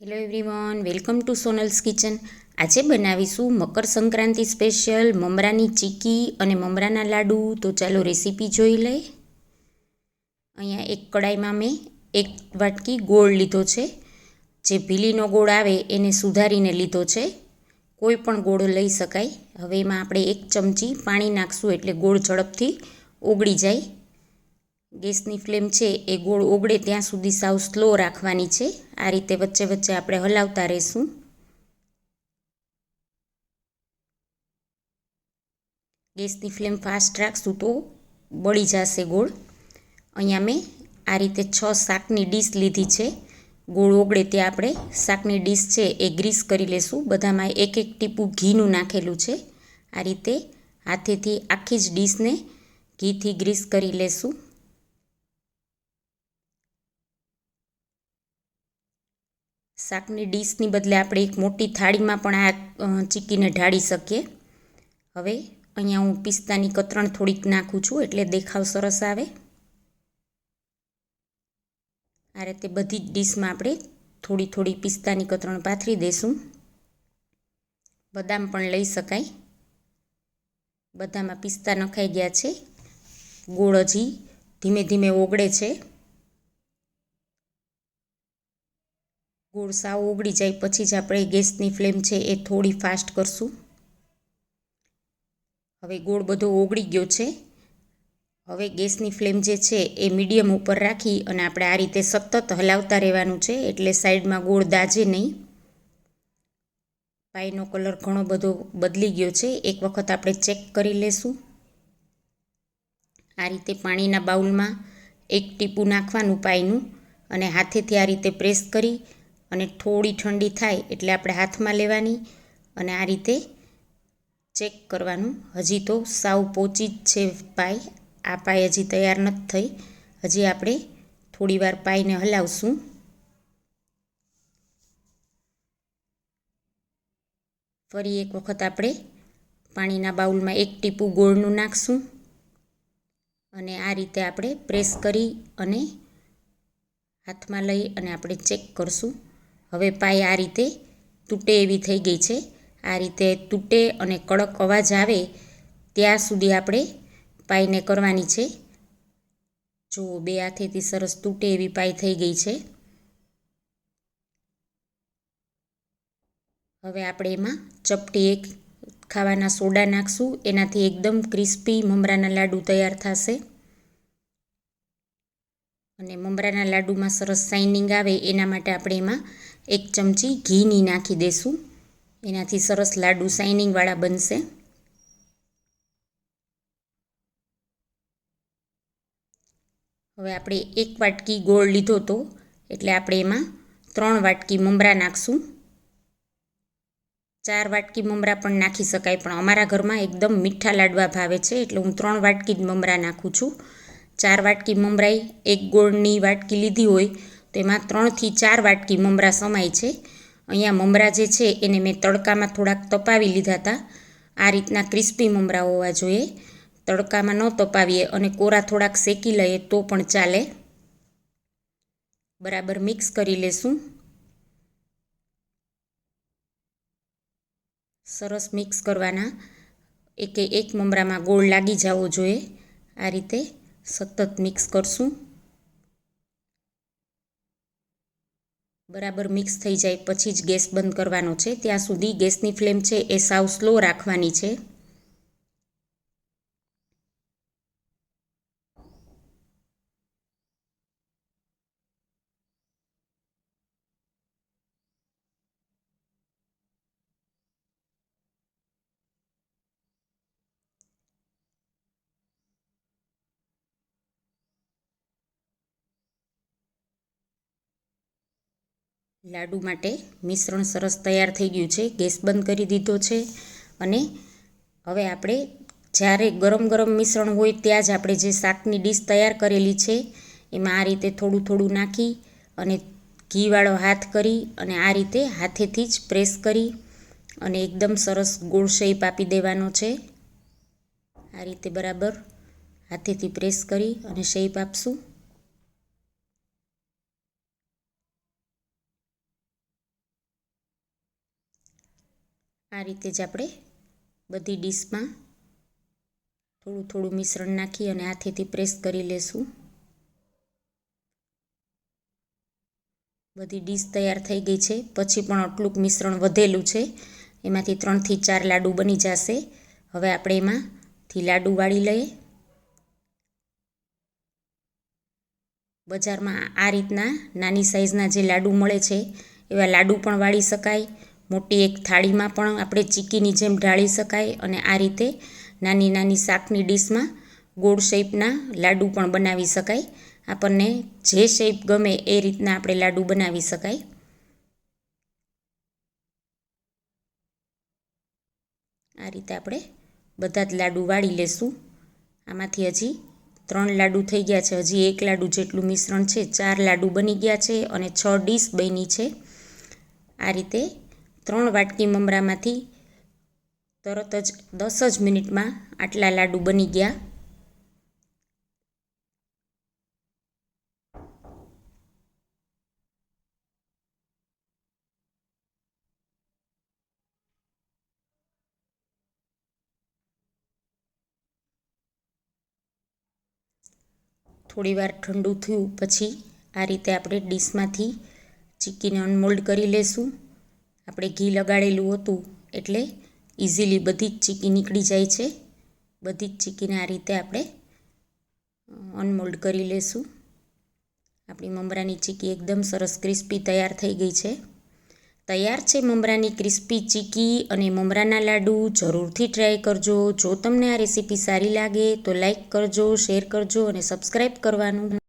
Hello everyone welcome to Sonal's kitchen આજે બનાવીશું Makar Sankranti special મમરાની ચીકી અને મમરાના લાડુ. તો ચાલો રેસીપી જોઈ લઈએ. અહીંયા એક કડાઈમાં મેં એક વાટકી ગોળ લીધો છે. જે ભીલીનો ગોળ આવે એને સુધારીને લીધો છે. કોઈ પણ ગોળ લઈ શકાય. હવે એમાં આપણે એક ચમચી પાણી નાખશું એટલે ગોળ ઝડપથી ઓગળી જાય. ગેસની ફ્લેમ છે એ ગોળ ઓગળે ત્યાં સુધી સાવ સ્લો રાખવાની છે. આ રીતે વચ્ચે વચ્ચે આપણે હલાવતા રહીશું. ગેસની ફ્લેમ ફાસ્ટ રાખશું તો બળી જશે ગોળ. અહીંયા મેં આ રીતે છ શાકની ડીશ લીધી છે. ગોળ ઓગળે ત્યાં આપણે શાકની ડીશ છે એ ગ્રીસ કરી લેશું. બધામાં એક એક ટીપું ઘીનું નાખેલું છે. આ રીતે હાથેથી આખી જ ડીશને ઘીથી ગ્રીસ કરી લેશું. શાકની ડીશની બદલે આપણે એક મોટી થાળીમાં પણ આ ચીકીને ઢાળી શકીએ. હવે અહીંયા હું પિસ્તાની કતરણ થોડીક નાખું છું એટલે દેખાવ સરસ આવે. આ રીતે બધી જ ડીશમાં આપણે થોડી થોડી પિસ્તાની કતરણ પાથરી દઈશું બદામ પણ લઈ શકાય. બધામાં પિસ્તા નખાઈ ગયા છે. ગોળ હજી ધીમે ધીમે ઓગળે છે. ગોળ સાવ ઓગળી જાય પછી જ આપણે ગેસની ફ્લેમ છે એ થોડી ફાસ્ટ કરશું. હવે ગોળ બધો ઓગળી ગયો છે. હવે ગેસની ફ્લેમ જે છે એ મીડિયમ ઉપર રાખી અને આપણે આ રીતે સતત હલાવતા રહેવાનું છે એટલે સાઈડમાં ગોળ દાજે નહીં. પાઈનો કલર ઘણો બધો બદલી ગયો છે. એક વખત આપણે ચેક કરી લેશું. આ રીતે પાણીના બાઉલમાં એક ટીપું નાખવાનું પાઈનું અને હાથેથી આ રીતે પ્રેસ કરી અને થોડી ઠંડી થાય એટલે આપણે હાથમાં લેવાની અને આ રીતે ચેક કરવાનું. હજી તો સાવ પોચી જ છે પાય આ પાય હજી તૈયાર નથી થઈ. હજી આપણે થોડીવાર પાઈને હલાવશું. ફરી એક વખત આપણે પાણીના બાઉલમાં એક ટીપું ગોળનું નાખશું અને આ રીતે આપણે પ્રેસ કરી અને હાથમાં લઈ અને આપણે ચેક કરશું. હવે પાય આ રીતે તૂટે એવી થઈ ગઈ છે. આ રીતે તૂટે અને કડક અવાજ આવે ત્યાં સુધી આપણે પાઈને કરવાની છે. જો બે હાથેથી સરસ તૂટે એવી પાય થઈ ગઈ છે. હવે આપણે એમાં ચપટી એક ખાવાના સોડા નાખશું. એનાથી એકદમ ક્રિસ્પી મમરાના લાડુ તૈયાર થશે. અને મમરાના લાડુમાં સરસ શાઇનિંગ આવે એના માટે આપણે એમાં એક ચમચી ઘીની નાખી દઈશું એનાથી સરસ લાડુ શાઇનિંગવાળા બનશે. હવે આપણે એક વાટકી ગોળ લીધો હતો એટલે આપણે એમાં ત્રણ વાટકી મમરા નાખશું. ચાર વાટકી મમરા પણ નાખી શકાય, પણ અમારા ઘરમાં એકદમ મીઠા લાડવા ભાવે છે, એટલે હું ત્રણ વાટકી જ મમરા નાખું છું. ચાર વાટકી મમરાઈ, એક ગોળની વાટકી લીધી હોય તો એમાં ત્રણથી ચાર વાટકી મમરા સમાય છે. અહીંયા મમરા જે છે એને મેં તડકામાં થોડાક તપાવી લીધા હતા. આ રીતના ક્રિસ્પી મમરા હોવા જોઈએ. તડકામાં ન તપાવીએ અને કોરા થોડાક શેકી લઈએ તો પણ ચાલે. બરાબર મિક્સ કરી લેશું. સરસ મિક્સ કરવાના. એકે એક મમરામાં ગોળ લાગી જવો જોઈએ. આ રીતે સતત મિક્સ કરશું. બરાબર મિક્સ થઈ જાય પછી જ ગેસ બંધ કરવાનો છે. ત્યાં સુધી ગેસની ફ્લેમ છે એ સાવ સ્લો રાખવાની છે. લાડુ માટે મિશ્રણ સરસ તૈયાર થઈ ગયું છે. ગેસ બંધ કરી દીધો છે અને હવે આપણે જ્યારે ગરમ ગરમ મિશ્રણ હોય ત્યાં જ આપણે જે શાકની ડીશ તૈયાર કરેલી છે એમાં આ રીતે થોડું થોડું નાખી અને ઘીવાળો હાથ કરી અને આ રીતે હાથેથી જ પ્રેસ કરી અને એકદમ સરસ ગોળ શેપ આપી દેવાનો છે. આ રીતે બરાબર હાથેથી પ્રેસ કરી અને શેપ આપશું. આ રીતે જ આપણે બધી ડીશમાં થોડું થોડું મિશ્રણ નાખી અને હાથેથી પ્રેસ કરી લેશું. બધી ડીશ તૈયાર થઈ ગઈ છે. પછી પણ આટલું મિશ્રણ વધેલું છે. એમાંથી ત્રણથી ચાર લાડુ બની જશે. હવે આપણે એમાંથી લાડુ વાળી લઈએ. બજારમાં આ રીતના નાની સાઇઝના જે લાડુ મળે છે, એવા લાડુ પણ વાળી શકાય. મોટી એક થાળીમાં પણ આપણે ચીકીની જેમ ઢાળી શકાય અને આ રીતે નાની નાની શાકની ડીશમાં ગોળ શેપના લાડુ પણ બનાવી શકાય. આપણને જે શેપ ગમે એ રીતના આપણે લાડુ બનાવી શકાય. આ રીતે આપણે બધા જ લાડુ વાળી લેશું. આમાંથી હજી ત્રણ લાડુ થઈ ગયા છે. હજી એક લાડુ જેટલું મિશ્રણ છે, ચાર લાડુ બની ગયા છે અને છ ડીશ બની છે. આ રીતે ત્રણ વાટકી મમરામાંથી તરત જ દસ જ મિનિટમાં આટલા લાડુ બની ગયા. થોડી વાર ઠંડુ થયું પછી આ રીતે આપણે ડીશમાંથી ચીકીને અનમોલ્ડ કરી લેશું. આપણે ઘી લગાડેલું હતું એટલે ઇઝીલી બધી જ ચીકી નીકળી જાય છે. બધી જ ચીકીને આ રીતે આપણે અનમોલ્ડ કરી લેશું. આપણી મમરાની ચીકી એકદમ સરસ ક્રિસ્પી તૈયાર થઈ ગઈ છે. તૈયાર છે મમરાની ક્રિસ્પી ચીકી અને મમરાના લાડુ જરૂરથી ટ્રાય કરજો. જો તમને આ રેસીપી સારી લાગે તો લાઈક કરજો શેર કરજો અને સબસ્ક્રાઈબ કરવાનું.